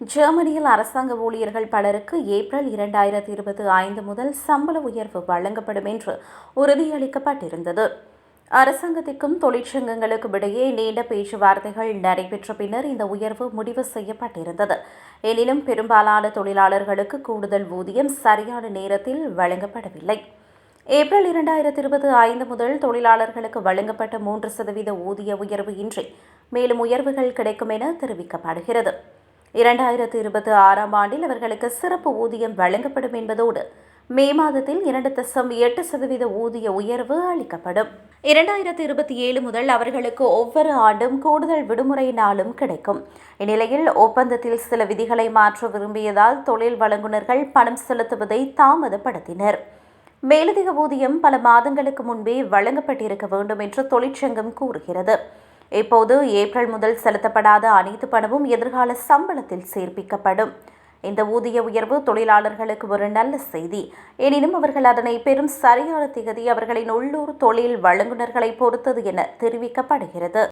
ஜெர்மனியில் அரசாங்க ஊழியர்கள் பலருக்கு ஏப்ரல் இரண்டாயிரத்தி இருபத்தி ஐந்து முதல் சம்பள உயர்வு வழங்கப்படும் என்று உறுதியளிக்கப்பட்டிருந்தது. அரசாங்கத்திற்கும் தொழிற்சங்கங்களுக்கும் இடையே நீண்ட பேச்சுவார்த்தைகள் நடைபெற்ற பின்னர் இந்த உயர்வு முடிவு செய்யப்பட்டிருந்தது. எனினும் பெரும்பாலான தொழிலாளர்களுக்கு கூடுதல் ஊதியம் சரியான நேரத்தில் வழங்கப்படவில்லை. ஏப்ரல் இரண்டாயிரத்தி இருபது ஐந்து முதல் தொழிலாளர்களுக்கு வழங்கப்பட்ட மூன்று சதவீத ஊதிய உயர்வு இன்றி மேலும் உயர்வுகள் கிடைக்கும் என தெரிவிக்கப்படுகிறது. இரண்டாயிரத்து இருபத்தி ஆறாம் ஆண்டில் அவர்களுக்கு சிறப்பு ஊதியம் வழங்கப்படும் என்பதோடு மே மாதத்தில் இரண்டு தசம் எட்டு சதவீத ஊதிய உயர்வு அளிக்கப்படும். இரண்டாயிரத்தி இருபத்தி ஏழு முதல் அவர்களுக்கு ஒவ்வொரு ஆண்டும் கூடுதல் விடுமுறை நாளும் கிடைக்கும். இந்நிலையில் ஒப்பந்தத்தில் சில விதிகளை மாற்ற விரும்பியதால் தொழில் வழங்குநர்கள் பணம் செலுத்துவதை தாமதப்படுத்தினர். மேலதிக ஊதியம் பல மாதங்களுக்கு முன்பே வழங்கப்பட்டிருக்க வேண்டும் என்று தொழிற்சங்கம் கூறுகிறது. இப்போது ஏப்ரல் முதல் செலுத்தப்படாத அனைத்து பணமும் எதிர்கால சம்பளத்தில் சேர்ப்பிக்கப்படும். இந்த ஊதிய உயர்வு தொழிலாளர்களுக்கு ஒரு நல்ல செய்தி. எனினும் அவர்கள் அதனை பெரும் சரியான திகதி அவர்களின் உள்ளூர் தொழில் வழங்குநர்களை பொறுத்தது என தெரிவிக்கப்படுகிறது.